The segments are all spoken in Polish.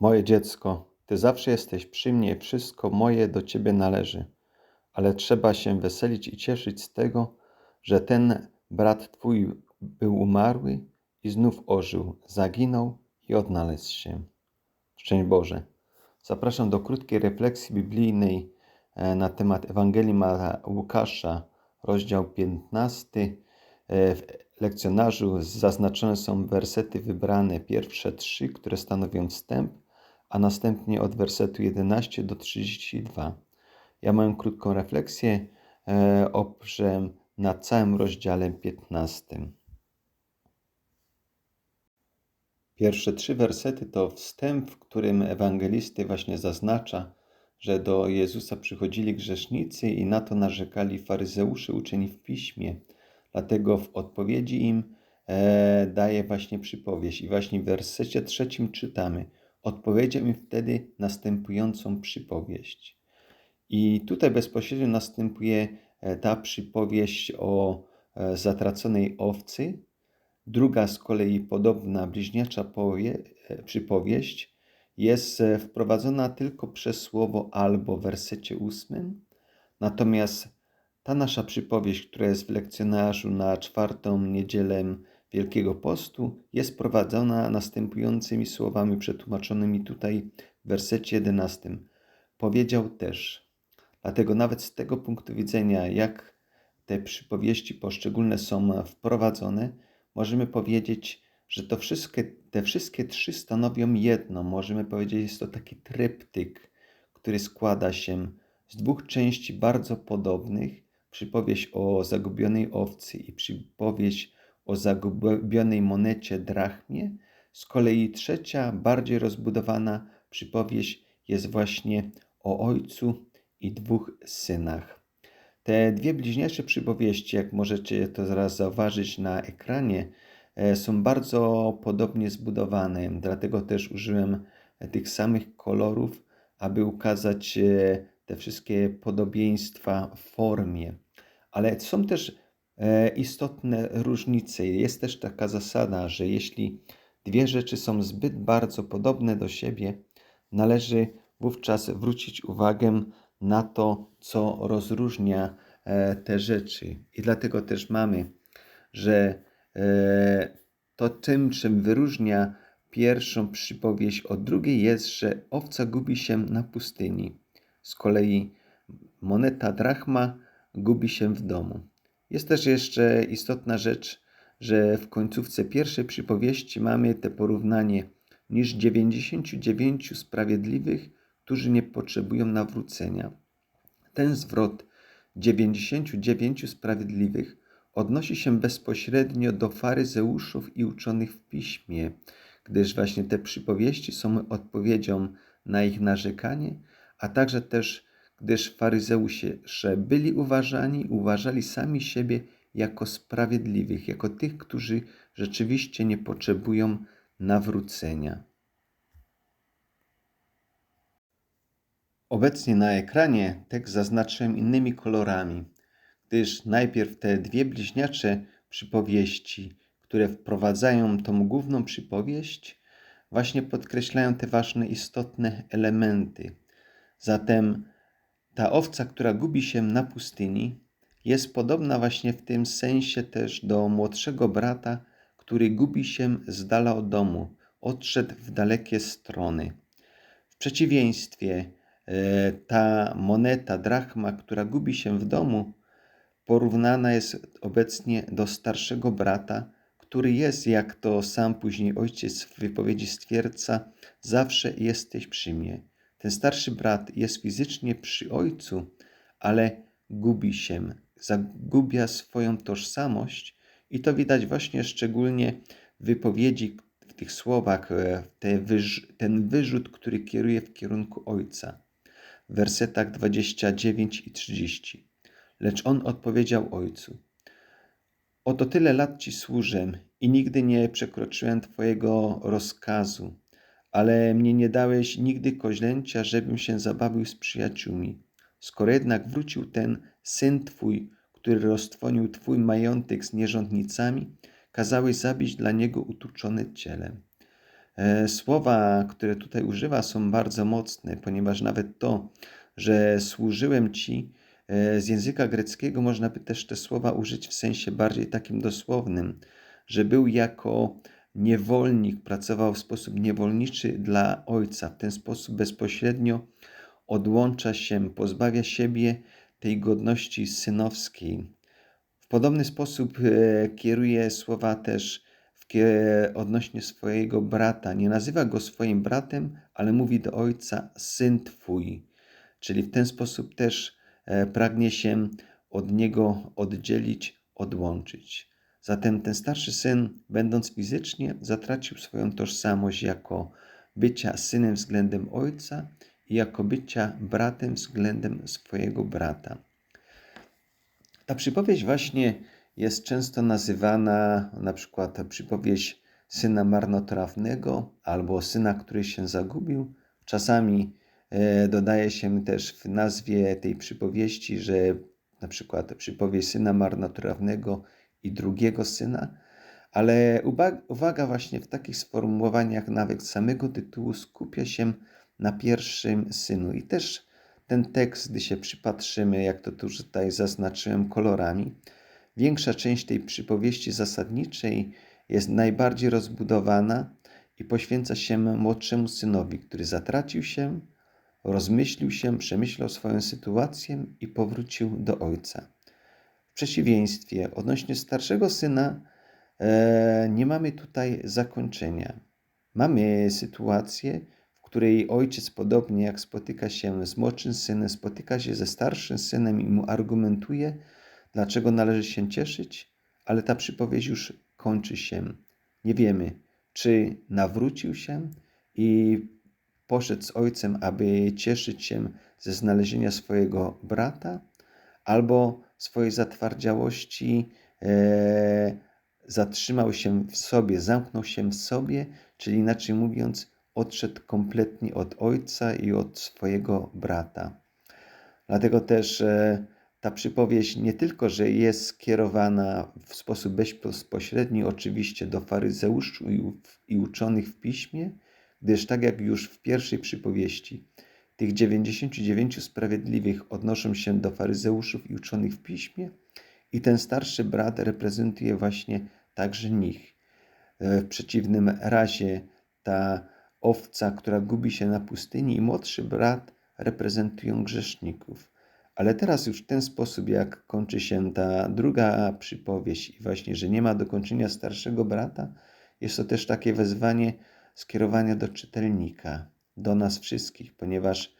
Moje dziecko, Ty zawsze jesteś przy mnie, wszystko moje do Ciebie należy, ale trzeba się weselić i cieszyć z tego, że ten brat Twój był umarły i znów ożył, zaginął i odnalazł się. Szczęść Boże. Zapraszam do krótkiej refleksji biblijnej e, na temat Ewangelii Łukasza, rozdział 15. E, w lekcjonarzu zaznaczone są wersety wybrane, pierwsze trzy, które stanowią wstęp, a następnie od wersetu 11 do 32. Ja mam krótką refleksję, e, oprzem na całym rozdziale 15. Pierwsze trzy wersety to wstęp, w którym ewangelisty właśnie zaznacza, że do Jezusa przychodzili grzesznicy i na to narzekali faryzeusze uczeni w piśmie. Dlatego w odpowiedzi im e, daje właśnie przypowieść. I właśnie w wersecie trzecim czytamy: Odpowiedział im wtedy następującą przypowieść. I tutaj bezpośrednio następuje e, ta przypowieść o e, zatraconej owcy. Druga z kolei podobna bliźniacza powie, e, przypowieść jest wprowadzona tylko przez słowo albo w wersecie ósmym. Natomiast ta nasza przypowieść, która jest w lekcjonarzu na czwartą niedzielę Wielkiego Postu, jest prowadzona następującymi słowami przetłumaczonymi tutaj w wersecie 11. Powiedział też. Dlatego nawet z tego punktu widzenia, jak te przypowieści poszczególne są wprowadzone, możemy powiedzieć, że to wszystkie, te wszystkie trzy stanowią jedno. Możemy powiedzieć, jest to taki tryptyk, który składa się z dwóch części bardzo podobnych. Przypowieść o zagubionej owcy i przypowieść o zagubionej monecie drachmie. Z kolei trzecia, bardziej rozbudowana przypowieść jest właśnie o ojcu i dwóch synach. Te dwie bliźniacze przypowieści, jak możecie to zaraz zauważyć na ekranie, e, są bardzo podobnie zbudowane, dlatego też użyłem tych samych kolorów, aby ukazać e, te wszystkie podobieństwa w formie. Ale są też istotne różnice. Jest też taka zasada, że jeśli dwie rzeczy są zbyt bardzo podobne do siebie, należy wówczas zwrócić uwagę na to, co rozróżnia e, te rzeczy. I dlatego też mamy, że e, to tym, czym wyróżnia pierwszą przypowieść od drugiej, jest, że owca gubi się na pustyni. Z kolei moneta drachma gubi się w domu. Jest też jeszcze istotna rzecz, że w końcówce pierwszej przypowieści mamy te porównanie niż 99 sprawiedliwych którzy nie potrzebują nawrócenia. Ten zwrot 99 sprawiedliwych odnosi się bezpośrednio do faryzeuszów i uczonych w piśmie, gdyż właśnie te przypowieści są odpowiedzią na ich narzekanie, a także też gdyż faryzeusze byli uważani, uważali sami siebie jako sprawiedliwych, jako tych, którzy rzeczywiście nie potrzebują nawrócenia. Obecnie na ekranie tekst zaznaczyłem innymi kolorami, gdyż najpierw te dwie bliźniacze przypowieści, które wprowadzają tą główną przypowieść, właśnie podkreślają te ważne, istotne elementy. Zatem ta owca, która gubi się na pustyni, jest podobna właśnie w tym sensie też do młodszego brata, który gubi się z dala od domu, odszedł w dalekie strony. W przeciwieństwie E, ta moneta, drachma, która gubi się w domu, porównana jest obecnie do starszego brata, który jest, jak to sam później ojciec w wypowiedzi stwierdza, zawsze jesteś przy mnie. Ten starszy brat jest fizycznie przy ojcu, ale gubi się, zagubia swoją tożsamość i to widać właśnie szczególnie w wypowiedzi, w tych słowach, e, te ten wyrzut, który kieruje w kierunku ojca w wersetach 29 i 30. Lecz on odpowiedział ojcu: Oto tyle lat ci służę i nigdy nie przekroczyłem twojego rozkazu, ale mnie nie dałeś nigdy koźlęcia, żebym się zabawił z przyjaciółmi. Skoro jednak wrócił ten syn twój, który roztwonił twój majątek z nierządnicami, kazałeś zabić dla niego utuczone ciele. E, słowa, które tutaj używa, są bardzo mocne, ponieważ nawet to, że służyłem Ci, e, z języka greckiego można by też te słowa użyć w sensie bardziej takim dosłownym, że był jako niewolnik, pracował w sposób niewolniczy dla ojca. W ten sposób bezpośrednio odłącza się, pozbawia siebie tej godności synowskiej. W podobny sposób e, kieruje słowa też odnośnie swojego brata. Nie nazywa go swoim bratem, ale mówi do ojca syn twój. Czyli w ten sposób też e, pragnie się od niego oddzielić, odłączyć. Zatem ten starszy syn, będąc fizycznie, zatracił swoją tożsamość jako bycia synem względem ojca i jako bycia bratem względem swojego brata. Ta przypowieść właśnie jest często nazywana na przykład przypowieść syna marnotrawnego albo syna, który się zagubił. Czasami e, dodaje się też w nazwie tej przypowieści, że na przykład przypowieść syna marnotrawnego i drugiego syna, ale uwaga właśnie w takich sformułowaniach nawet samego tytułu skupia się na pierwszym synu. I też ten tekst, gdy się przypatrzymy, jak to tutaj zaznaczyłem kolorami, większa część tej przypowieści zasadniczej jest najbardziej rozbudowana i poświęca się młodszemu synowi, który zatracił się, rozmyślił się, przemyślał swoją sytuację i powrócił do ojca. Przeciwieństwie, odnośnie starszego syna, e, nie mamy tutaj zakończenia. Mamy sytuację, w której ojciec, podobnie jak spotyka się z młodszym synem, spotyka się ze starszym synem i mu argumentuje, dlaczego należy się cieszyć, ale ta przypowieść już kończy się. Nie wiemy, czy nawrócił się i poszedł z ojcem, aby cieszyć się ze znalezienia swojego brata, albo swojej zatwardziałości e, zatrzymał się w sobie, zamknął się w sobie, czyli inaczej mówiąc, odszedł kompletnie od ojca i od swojego brata. Dlatego też e, ta przypowieść nie tylko, że jest skierowana w sposób bezpośredni oczywiście do faryzeuszy i uczonych w piśmie, gdyż tak jak już w pierwszej przypowieści, tych 99 sprawiedliwych odnoszą się do faryzeuszów i uczonych w piśmie, i ten starszy brat reprezentuje właśnie także nich. E, w przeciwnym razie ta owca, która gubi się na pustyni, i młodszy brat reprezentują grzeszników. Ale teraz już w ten sposób, jak kończy się ta druga przypowieść, i właśnie, że nie ma dokończenia starszego brata, jest to też takie wezwanie skierowania do czytelnika, do nas wszystkich, ponieważ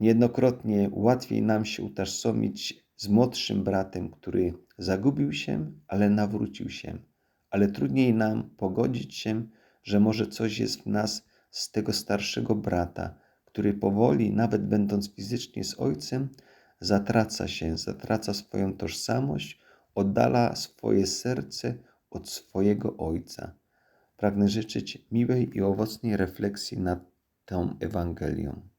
niejednokrotnie łatwiej nam się utożsamić z młodszym bratem, który zagubił się, ale nawrócił się, ale trudniej nam pogodzić się, że może coś jest w nas z tego starszego brata, który powoli, nawet będąc fizycznie z ojcem, zatraca się, zatraca swoją tożsamość, oddala swoje serce od swojego Ojca. Pragnę życzyć miłej i owocnej refleksji nad tą Ewangelią.